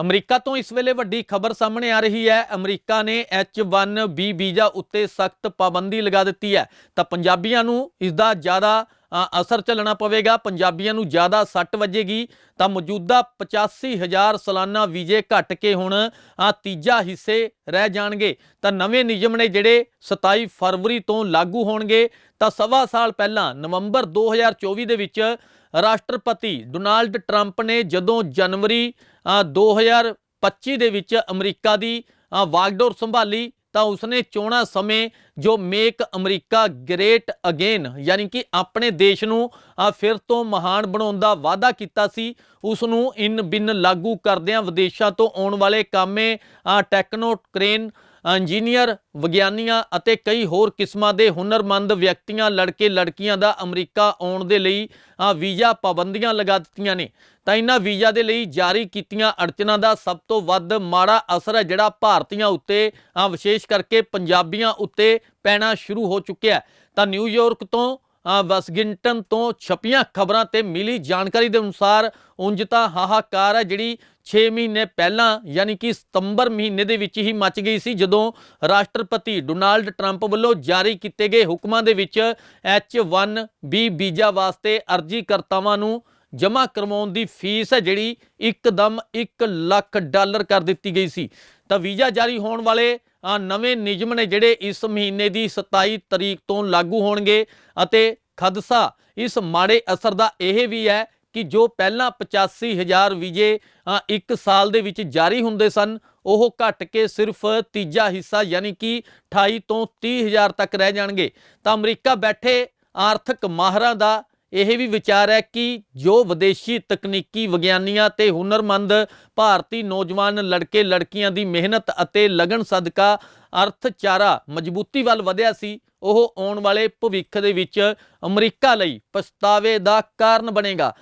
America ਤੋਂ ਇਸ ਵੇਲੇ ਵੱਡੀ ਖਬਰ ਸਾਹਮਣੇ ਆ ਰਹੀ ਹੈ। ਅਮਰੀਕਾ ਨੇ H1B ਵੀਜ਼ਾ ਉੱਤੇ ਸਖਤ ਪਾਬੰਦੀ ਲਗਾ ਦਿੱਤੀ ਹੈ। ਤਾਂ ਪੰਜਾਬੀਆਂ ਨੂੰ ਇਸ ਦਾ ਜ਼ਿਆਦਾ ਅਸਰ ਚੱਲਣਾ ਪਵੇਗਾ। ਪੰਜਾਬੀਆਂ ਨੂੰ ਜ਼ਿਆਦਾ ਸੱਟ ਵੱਜੇਗੀ ਤਾਂ ਮੌਜੂਦਾ 85000 ਸਾਲਾਨਾ ਵੀਜ਼ੇ ਘਟ ਕੇ ਹੁਣ ਤੀਜਾ ਹਿੱਸੇ ਰਹਿ ਜਾਣਗੇ। ਤਾਂ ਨਵੇਂ ਨਿਯਮ ਨੇ ਜਿਹੜੇ 27 ਫਰਵਰੀ ਤੋਂ ਲਾਗੂ ਹੋਣਗੇ ਤਾਂ ਸਵਾ ਸਾਲ ਪਹਿਲਾਂ ਨਵੰਬਰ 2024 ਦੇ ਵਿੱਚ ਰਾਸ਼ਟਰਪਤੀ ਡੋਨਾਲਡ ਟਰੰਪ ਨੇ ਜਦੋਂ ਜਨਵਰੀ ਅ, 2025 ਦੇ ਵਿੱਚ ਅਮਰੀਕਾ ਦੀ ਅ, ਵਾਗਡੋਰ ਸੰਭਾਲੀ ਤਾਂ ਉਸਨੇ ਚੋਣਾਂ ਸਮੇਂ ਜੋ ਮੇਕ ਅਮਰੀਕਾ ਗ੍ਰੇਟ ਅਗੇਨ ਯਾਨੀ ਕਿ ਆਪਣੇ ਦੇਸ਼ ਨੂੰ ਫਿਰ ਤੋਂ ਮਹਾਨ ਬਣਾਉਣ ਦਾ ਵਾਅਦਾ ਕੀਤਾ ਸੀ ਉਸ ਨੂੰ ਇਨ ਬਿਨ ਲਾਗੂ ਕਰਦਿਆਂ ਵਿਦੇਸ਼ਾਂ ਤੋਂ ਆਉਣ ਵਾਲੇ ਕਾਮੇ ਅ, ਇੰਜੀਨੀਅਰ, ਵਿਗਿਆਨੀਆਂ ਅਤੇ ਕਈ ਹੋਰ ਕਿਸਮਾਂ ਦੇ ਹੁਨਰਮੰਦ ਵਿਅਕਤੀਆਂ ਲੜਕੇ ਲੜਕੀਆਂ ਦਾ ਅਮਰੀਕਾ ਆਉਣ ਦੇ ਲਈ ਵੀਜ਼ਾ ਪਾਬੰਦੀਆਂ ਲਗਾ ਦਿੱਤੀਆਂ ਨੇ। ਤਾਂ ਇਹਨਾਂ ਵੀਜ਼ਾ ਦੇ ਲਈ ਜਾਰੀ ਕੀਤੀਆਂ ਅੜਚਨਾਂ ਦਾ ਸਭ ਤੋਂ ਵੱਧ ਮਾੜਾ ਅਸਰ ਹੈ ਜਿਹੜਾ ਭਾਰਤੀਆਂ ਉੱਤੇ ਵਿਸ਼ੇਸ਼ ਕਰਕੇ ਪੰਜਾਬੀਆਂ ਉੱਤੇ ਪੈਣਾ ਸ਼ੁਰੂ ਹੋ ਚੁੱਕਿਆ ਤਾਂ ਨਿਊਯਾਰਕ ਤੋਂ ਵਾਸ਼ਿੰਗਟਨ ਤੋਂ ਛਪੀਆਂ ਖਬਰਾਂ ਤੇ ਮਿਲੀ ਜਾਣਕਾਰੀ ਦੇ ਅਨੁਸਾਰ ਉਂਝ ਤਾਂ ਹਾਹਾਕਾਰ ਹੈ ਜਿਹੜੀ 6 ਮਹੀਨੇ ਪਹਿਲਾਂ, ਯਾਨੀ ਕਿ ਸਤੰਬਰ ਮਹੀਨੇ ਦੇ ਵਿੱਚ ਹੀ ਮਚ ਗਈ ਸੀ, ਜਦੋਂ ਰਾਸ਼ਟਰਪਤੀ ਡੋਨਾਲਡ ਟਰੰਪ ਵੱਲੋਂ ਜਾਰੀ ਕੀਤੇ ਗਏ ਹੁਕਮਾਂ ਦੇ ਵਿੱਚ H1B ਵੀਜ਼ਾ ਵਾਸਤੇ ਅਰਜ਼ੀਕਰਤਾਵਾਂ ਨੂੰ ਜਮ੍ਹਾਂ ਕਰਵਾਉਣ ਦੀ ਫੀਸ ਹੈ ਜਿਹੜੀ ਇੱਕਦਮ 1 ਲੱਖ ਡਾਲਰ ਕਰ ਦਿੱਤੀ ਗਈ ਸੀ। ਤਾਂ ਵੀਜ਼ਾ ਜਾਰੀ ਹੋਣ ਵਾਲੇ ਨਵੇਂ ਨਿਯਮ ਨੇ ਜਿਹੜੇ ਇਸ ਮਹੀਨੇ ਦੀ 27 ਤਰੀਕ ਤੋਂ ਲਾਗੂ ਹੋਣਗੇ ਅਤੇ ਖਦਸ਼ਾ ਇਸ ਮਾੜੇ ਅਸਰ ਦਾ ਇਹ ਵੀ ਹੈ ਕਿ ਜੋ ਪਹਿਲਾਂ 85000 ਵੀਜ਼ੇ ਇੱਕ ਸਾਲ ਦੇ ਵਿੱਚ ਜਾਰੀ ਹੁੰਦੇ ਸਨ, ਉਹ ਘਟ ਕੇ ਸਿਰਫ ਤੀਜਾ ਹਿੱਸਾ ਯਾਨੀ ਕਿ 28 ਤੋਂ 30000 ਤੱਕ ਰਹਿ ਜਾਣਗੇ। ਤਾਂ ਅਮਰੀਕਾ ਬੈਠੇ ਆਰਥਿਕ ਮਾਹਰਾਂ ਦਾ ਇਹ ਵੀ ਵਿਚਾਰ ਹੈ ਕਿ ਜੋ ਵਿਦੇਸ਼ੀ ਤਕਨੀਕੀ ਵਿਗਿਆਨੀਆਂ ਤੇ ਹੁਨਰਮੰਦ ਭਾਰਤੀ ਨੌਜਵਾਨ ਲੜਕੇ ਲੜਕੀਆਂ ਦੀ ਮਿਹਨਤ ਅਤੇ ਲਗਨ ਸਦਕਾ ਅਰਥਚਾਰਾ ਮਜ਼ਬੂਤੀ ਵੱਲ ਵਧਿਆ ਸੀ, ਉਹ ਆਉਣ ਵਾਲੇ ਭਵਿੱਖ ਦੇ ਵਿੱਚ ਅਮਰੀਕਾ ਲਈ ਪਛਤਾਵੇ ਦਾ ਕਾਰਨ ਬਣੇਗਾ।